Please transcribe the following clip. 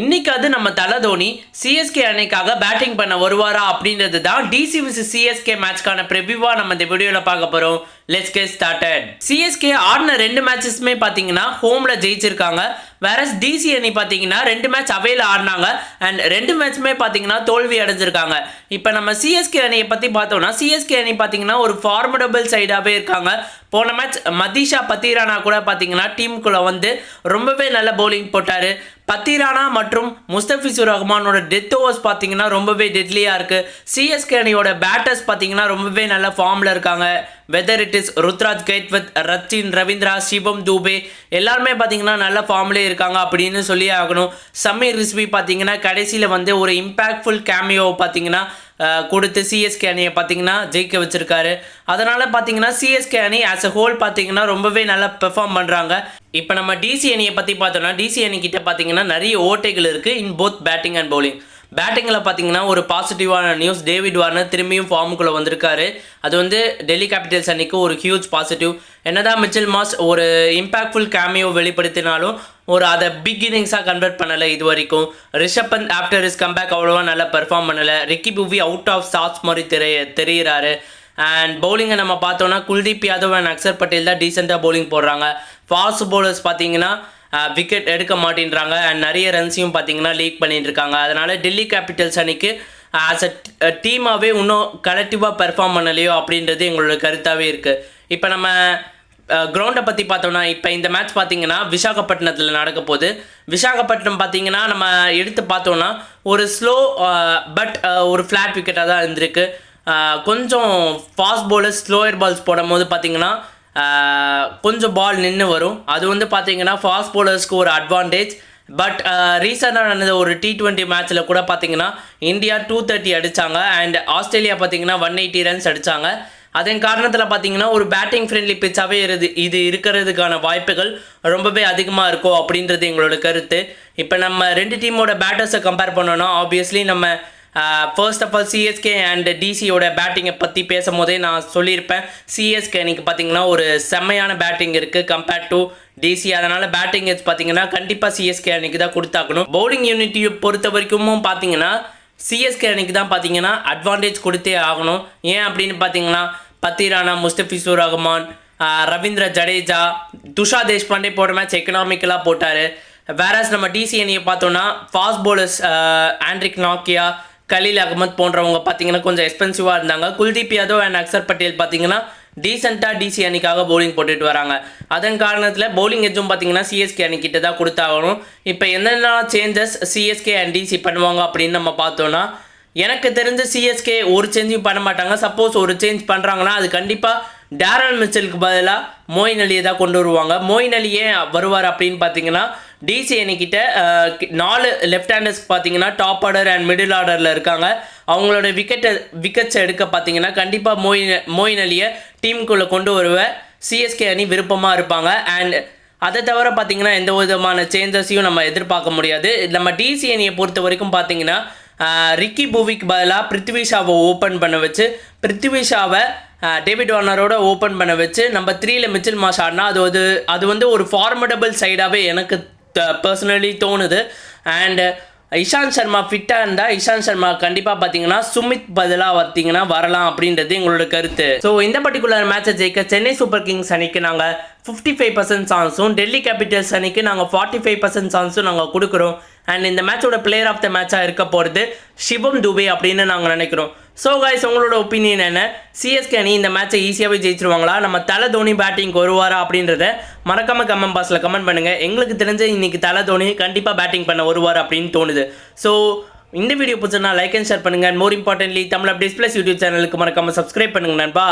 இன்னைக்காவது நம்ம தலை தோனி சிஎஸ்கே அணைக்காக பேட்டிங் பண்ண வருவாரா அப்படின்றது தான் டிசி விஸ் சிஎஸ்கே மேட்ச்க்கான ப்ரிவியூவா நம்ம இந்த வீடியோவில் பார்க்க போகிறோம் லெட்ஸ் கெட் ஸ்டார்டட் சிஎஸ்கே ஆடின ரெண்டு மேட்சஸ்மே பார்த்தீங்கன்னா ஹோமில் ஜெயிச்சிருக்காங்க. வேற டிசி அணி பார்த்தீங்கன்னா ரெண்டு மேட்ச் அவையில் ஆடினாங்க. அண்ட் ரெண்டு மேட்ச்மே பார்த்தீங்கன்னா தோல்வி அடைஞ்சிருக்காங்க. இப்போ நம்ம சிஎஸ்கே அணியை பற்றி பார்த்தோம்னா சிஎஸ்கே அணி பார்த்தீங்கன்னா ஒரு ஃபார்மடபிள் சைடாகவே இருக்காங்க. போன மேட்ச் மதீஷா பத்திரானா கூட பார்த்தீங்கன்னா டீமுக்குள்ளே வந்து ரொம்பவே நல்ல பவுலிங் போட்டார். பத்திரானா மற்றும் முஸ்தபிசுர் ரஹ்மானோட டெத் ஓவர்ஸ் பார்த்தீங்கன்னா ரொம்பவே டெட்லியாக இருக்குது சிஎஸ்கே அணியோட பேட்டர்ஸ் பார்த்தீங்கன்னா ரொம்பவே நல்ல ஃபார்மில் இருக்காங்க. Whether it is Ruturaj Gaikwad Rachin Ravindra Shivam Dube எல்லாருமே பார்த்தீங்கன்னா நல்ல ஃபார்ம்லேயே இருக்காங்க அப்படின்னு சொல்லி ஆகணும். சமீர் ரிஸ்வி பார்த்தீங்கன்னா கடைசியில் வந்து ஒரு இம்பேக்ட்ஃபுல் கேமியோ பார்த்தீங்கன்னா கொடுத்து சிஎஸ்கே அணியை பார்த்தீங்கன்னா ஜெயிக்க வச்சிருக்காரு. அதனால் பார்த்தீங்கன்னா சிஎஸ்கே அணி ஆஸ் அ ஹோல் பார்த்தீங்கன்னா ரொம்பவே நல்லா பெர்ஃபார்ம் பண்ணுறாங்க இப்போ நம்ம டிசி அணியை பற்றி பார்த்தோம்னா டிசி அணி கிட்ட பார்த்தீங்கன்னா நிறைய ஓட்டைகள் இருக்குது in both batting and bowling பேட்டிங்கில் பார்த்தீங்கன்னா ஒரு பாசிட்டிவான நியூஸ் டேவிட் வார்னர் திரும்பியும் ஃபார்முக்குள்ளே வந்திருக்காரு. அது வந்து டெல்லி கேபிட்டல்ஸ் அன்னைக்கு ஒரு ஹியூஜ் பாசிட்டிவ் என்னதான் மிச்சல் மாஸ் ஒரு இம்பாக்ட்ஃபுல் கேமியோ வெளிப்படுத்தினாலும் ஒரு அதை பிக் இன்னிங்ஸாக கன்வெர்ட் பண்ணலை இது வரைக்கும் Rishabh Pant after is comeback அவ்வளோவா நல்லா பெர்ஃபார்ம் பண்ணலை. ரிக்கி புவி அவுட் ஆஃப் ஸ்டார்ட்ஸ் மாதிரி தெரிய தெரிகிறாரு அண்ட் பவுலிங்கை நம்ம பார்த்தோன்னா குல்தீப் யாதவ் அண்ட் அக்சர் பட்டேல் தான் டீசெண்டாக பவுலிங் போடுறாங்க. ஃபாஸ்ட் பவுலர்ஸ் பார்த்தீங்கன்னா விக்கெட் எடுக்க மாட்டேன்றாங்க. அண்ட் நிறைய ரன்ஸையும் பார்த்தீங்கன்னா லீக் பண்ணிட்டு இருக்காங்க அதனால் டெல்லி கேபிட்டல்ஸ் அன்னைக்கு ஆஸ் அ டீமாகவே இன்னும் கலெக்டிவாக பெர்ஃபார்ம் பண்ணலையோ அப்படின்றது எங்களோட கருத்தாகவே இருக்குது இப்போ நம்ம கிரவுண்டை பற்றி பார்த்தோம்னா இப்போ இந்த மேட்ச் பார்த்தீங்கன்னா விசாகப்பட்டினத்தில் நடக்க போகுது. விசாகப்பட்டினம் பார்த்தீங்கன்னா நம்ம எடுத்து பார்த்தோம்னா ஒரு ஸ்லோ பட் ஒரு ஃப்ளாட் விக்கெட்டாக தான் இருந்திருக்கு. கொஞ்சம் ஃபாஸ்ட் bowlers ஸ்லோயர் பால்ஸ் போடும் போது பார்த்தீங்கன்னா கொஞ்சம் பால் நின்று வரும். அது வந்து பார்த்தீங்கன்னா ஃபாஸ்ட் பவுலர்ஸ்க்கு ஒரு அட்வான்டேஜ் பட் ரீசெண்டாக நடந்த ஒரு டி ட்வெண்ட்டி மேட்ச்சில் கூட பார்த்தீங்கன்னா இந்தியா டூ தேர்ட்டி அடித்தாங்க அண்ட் ஆஸ்திரேலியா பார்த்தீங்கன்னா ஒன் எயிட்டி ரன்ஸ் அடித்தாங்க அதன் காரணத்தில் பார்த்தீங்கன்னா ஒரு பேட்டிங் ஃப்ரெண்ட்லி பிச்சாகவே இது இது இருக்கிறதுக்கான வாய்ப்புகள் ரொம்பவே அதிகமாக இருக்கும் அப்படின்றது எங்களோட கருத்து. இப்போ நம்ம ரெண்டு டீமோட பேட்டர்ஸை கம்பேர் பண்ணோன்னா ஆப்வியஸ்லி நம்ம first of all CSK and டிசியோட பேட்டிங்கை பற்றி பேசும்போதே நான் சொல்லியிருப்பேன். சிஎஸ்கே அன்னைக்கு பார்த்தீங்கன்னா ஒரு செம்மையான பேட்டிங் இருக்குது கம்பேர்ட் டு டிசி அதனால் பேட்டிங் எஸ் பார்த்தீங்கன்னா கண்டிப்பாக சிஎஸ்கே அன்னைக்கு தான் கொடுத்தாக்கணும் பவுலிங் யூனிட்டியை பொறுத்த வரைக்கும் பார்த்தீங்கன்னா சிஎஸ்கே அன்னைக்கு தான் பார்த்தீங்கன்னா அட்வான்டேஜ் கொடுத்தே ஆகணும். ஏன் அப்படின்னு பார்த்தீங்கன்னா பத்திரானா முஸ்தபிசூர் ரஹ்மான் ரவீந்திர ஜடேஜா துஷா தேஷ்பாண்டே போடுற மேட்ச் எக்கனாமிக்கலாக போட்டார். வேறஸ் நம்ம டிசி அணியை பார்த்தோன்னா ஃபாஸ்ட் போலர்ஸ் ஆண்ட்ரிக் நாக்கியா கலீல் அகமத் போன்றவங்க பார்த்தீங்கன்னா கொஞ்சம் எக்ஸ்பென்சிவாக இருந்தாங்க. குல்தீப் யாதவ் அண்ட் அக்சர் பட்டேல் பார்த்தீங்கன்னா டீசெண்டாக டிசி அணிக்காக பவுலிங் போட்டுட்டு வராங்க. அதன் காரணத்தில் பவுலிங் எஜும் பார்த்தீங்கன்னா சிஎஸ்கே அணிக்கிட்ட தான் கொடுத்தாகணும். இப்போ என்னென்ன சேஞ்சஸ் சிஎஸ்கே அண்ட் டிசி பண்ணுவாங்க அப்படின்னு நம்ம பார்த்தோன்னா எனக்கு தெரிஞ்ச சிஎஸ்கே ஒரு சேஞ்சும் பண்ண மாட்டாங்க. சப்போஸ் ஒரு சேஞ்ச் பண்ணுறாங்கன்னா அது கண்டிப்பாக டேரல் மிச்சலுக்கு பதிலாக மோயின் அலியை தான் கொண்டு வருவாங்க. மோயின் அலி ஏன் வருவார் அப்படின்னு பார்த்தீங்கன்னா டிசி அணிக்கிட்ட நாலு லெஃப்ட் ஹேண்டர்ஸ் பார்த்தீங்கன்னா டாப் ஆர்டர் அண்ட் மிடில் ஆர்டரில் இருக்காங்க. அவங்களோட விக்கெட்டை விக்கெட்ஸ் எடுக்க பார்த்தீங்கன்னா கண்டிப்பாக மோயின் மோயின் அலியை டீமுக்குள்ளே கொண்டு வருவ சிஎஸ்கே அணி விருப்பமாக இருப்பாங்க. அண்ட் அதை தவிர பார்த்தீங்கன்னா எந்த விதமான சேஞ்சஸையும் நம்ம எதிர்பார்க்க முடியாது. நம்ம டிசி அணியை பொறுத்த வரைக்கும் பார்த்தீங்கன்னா ரிக்கி பூவிக்கு பதிலாக பிருத்வி ஷாவை ஓப்பன் பண்ண வச்சு பிருத்வி ஷாவை டேவிட் வார்னரோட ஓப்பன் பண்ண வச்சு நம்ம த்ரீல மிச்சில் மாஸ் ஆடினா அது வந்து அது வந்து ஒரு ஃபார்மடபிள் சைடாகவே எனக்கு பர்சனலி தோணுது. அண்ட் இஷாந்த் சர்மா ஃபிட்டாக இருந்தால் இஷாந்த் சர்மா கண்டிப்பாக பார்த்தீங்கன்னா சுமித் பதிலாக பார்த்தீங்கன்னா வரலாம் அப்படின்றது எங்களோட கருத்து. ஸோ இந்த பர்டிகுலர் மேட்சை ஜெயிக்க சென்னை சூப்பர் கிங்ஸ் அணிக்கு நாங்கள் ஃபிஃப்டி ஃபைவ் பர்சன்ட் சான்ஸும் டெல்லி கேபிட்டல்ஸ் அணிக்கு நாங்கள் ஃபார்ட்டி ஃபைவ் பர்சன்ட் சான்ஸும் நாங்கள் கொடுக்குறோம். அண்ட் இந்த மேட்சோட பிளேயர் ஆஃப் த மேட்சாக இருக்க போகிறது சிவம் துபே அப்படின்னு நாங்கள் நினைக்கிறோம். ஸோ காய்ஸ் உங்களோட ஒப்பீனியன் என்ன? சிஎஸ்கே அணி இந்த மேட்சை ஈஸியாகவே ஜெயிச்சிருவாங்களா? நம்ம தலை தோனி பேட்டிங்க்கு வருவாரா அப்படின்றத மறக்காம கமெண்ட் பாக்ஸில் கமெண்ட் பண்ணுங்கள் எங்களுக்கு தெரிஞ்ச இன்னைக்கு தலை தோனி கண்டிப்பாக பேட்டிங் பண்ண வருவார் அப்படின்னு தோணுது. ஸோ இந்த வீடியோ பிடிச்சா லைக் அண்ட் ஷேர் பண்ணுங்கள் more importantly Tamil updates plus YouTube சேனலுக்கு மறக்காம சப்ஸ்கிரைப் பண்ணுங்க நண்பா.